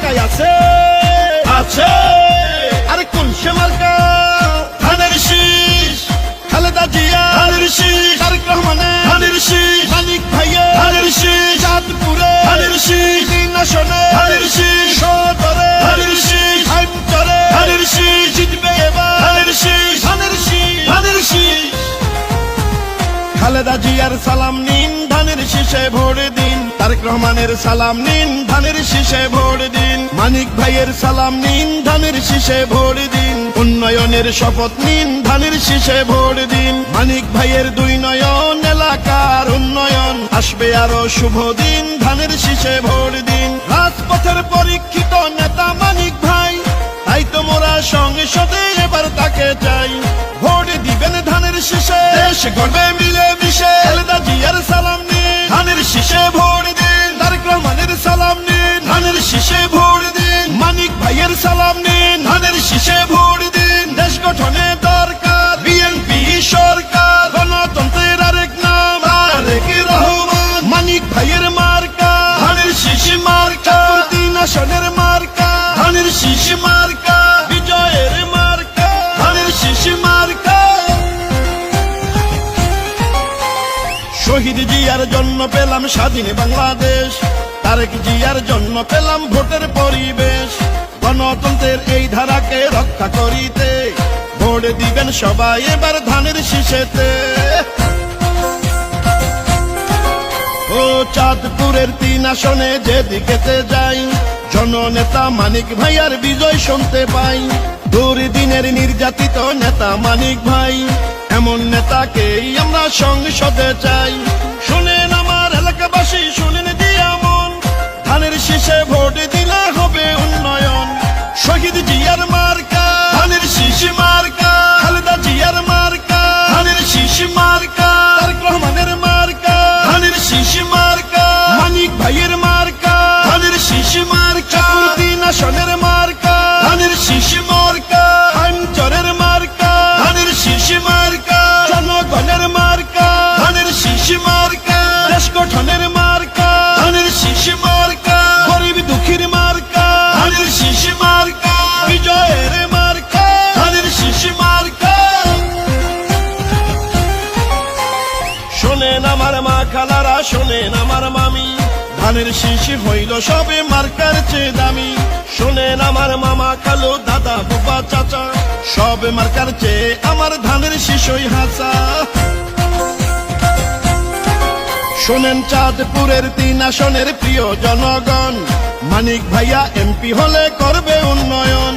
মার্কায় আছে আছে আরে কোন সে মার্কা ধানের শীষ খালেদা জিয়া ধানের শীষ তারেক রহমানের ধানের শীষ মানিক ভাইয়া ধানের শীষ চাঁদপুরে ধানের শীষ তিন আসনে ধানের শীষ সদরে ধানের শীষ হাইমচরে ধানের শীষ জিতবে এবার ধানের শীষ ধানের শীষ ধানের শীষ খালেদা জিয়ার সালাম নিন ধানের শীষে দিন তারেক রহমানের সালাম নিন, ধানের শীষে ভোট দিন। মানিক ভাইয়ের সালাম নিন, ধানের শীষে ভোট দিন। উন্নয়নের শপথ নিন, ধানের শীষে ভোট দিন। মানিক ভাইয়ের দুই নয়ন, এলাকার উন্নয়ন। আসবে আরও শুভ দিন, ধানের শীষে ভোট দিন। রাজপথের পরীক্ষিত নেতা মানিক ভাই, তাই তো মোরা সংসদে এবার তাকে চাই। ভোট দিবেন ধানের শীষে, দেশ গড়বে মিলে মিশে জিয়ার সালাম নিন, ধানের শীষে ধানের শীষে ভোট দিন। মানিক ভাইয়ের সালাম নিন। ধানের শীষে শহীদ জিয়ার জন্য পেলাম স্বাধীন বাংলাদেশ। তারেক জিয়ার জন্য পেলাম ভোটের পরিবেশ। গণতন্ত্রের এই ধারাকে রক্ষা করিতে ভোট দিবেন সবাই এবার ধানের শীষেতে। ও চাঁদপুরের তিন আসনে যেদিকেতে যাই, জননেতা মানিক ভাইয়ার বিজয় শুনতে পাই। দুর্দিনের নির্যাতিত নেতা মানিক ভাই, এমন নেতাকেই আমরা সংসদে চাই। ধানের শীষে ভোট খালারা শোনেন আমার মামি। ধানের শিশি হইল সবে মার্কার চেয়ে দামি। শোনেন আমার মামা খালো দাদা বাবা চাচা। সব মার্কার চেয়ে আমার ধানের শিশই হাসা শোনেন চাঁদপুরের তিন আসনের প্রিয় জনগণ। মানিক ভাইয়া এমপি হলে করবে উন্নয়ন।